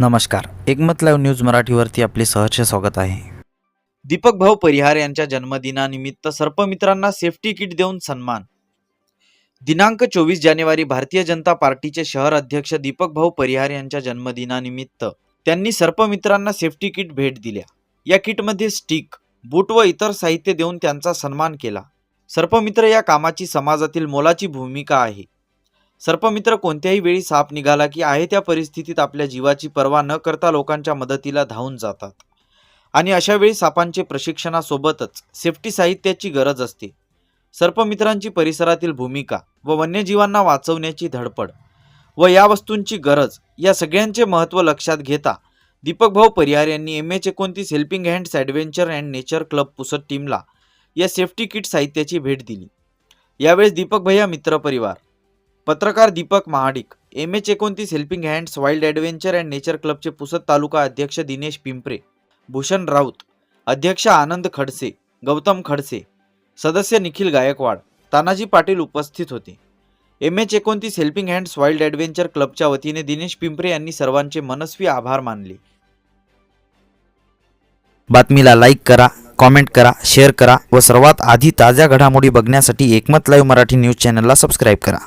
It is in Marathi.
नमस्कार. एकमत लाईव्ह न्यूज मराठीवरती आपले सहर्ष स्वागत आहे. दीपक भाऊ परिहार यांच्या जन्मदिनानिमित्त सर्पमित्रांना सेफ्टी किट देऊन सन्मान. दिनांक चोवीस जानेवारी भारतीय जनता पार्टीचे शहर अध्यक्ष दीपक भाऊ परिहार यांच्या जन्मदिनानिमित्त त्यांनी सर्पमित्रांना सेफ्टी किट भेट दिल्या. या किटमध्ये स्टिक बूट व इतर साहित्य देऊन त्यांचा सन्मान केला. सर्पमित्र या कामाची समाजातील मोलाची भूमिका आहे. सर्पमित्र कोणत्याही वेळी साप निघाला की आहे त्या परिस्थितीत आपल्या जीवाची पर्वा न करता लोकांच्या मदतीला धावून जातात. आणि अशा वेळी सापांचे प्रशिक्षणासोबतच सेफ्टी साहित्याची गरज असते. सर्पमित्रांची परिसरातील भूमिका व वन्यजीवांना वाचवण्याची धडपड व या वस्तूंची गरज या सगळ्यांचे महत्त्व लक्षात घेता दीपक भाऊ परिहार यांनी एम एच एकोणतीस helping hands adventure and nature club Pusad टीमला या सेफ्टी किट साहित्याची भेट दिली. यावेळेस दीपक भैया मित्रपरिवार पत्रकार दीपक महाडिक एम एच एकोणतीस helping hands wild adventure and nature क्लबचे पुसद तालुका अध्यक्ष दिनेश पिंपरे भूषण राऊत अध्यक्ष आनंद खडसे गौतम खडसे सदस्य निखिल गायकवाड तानाजी पाटील उपस्थित होते. एम एच एकोणतीस हेल्पिंग हँड्स वाईल्ड ॲडव्हेंचर क्लबच्या वतीने दिनेश पिंपरे यांनी सर्वांचे मनस्वी आभार मानले. बातमीला लाईक करा कॉमेंट करा शेअर करा व सर्वात आधी ताज्या घडामोडी बघण्यासाठी एकमत लाईव्ह मराठी न्यूज चॅनलला सबस्क्राईब करा.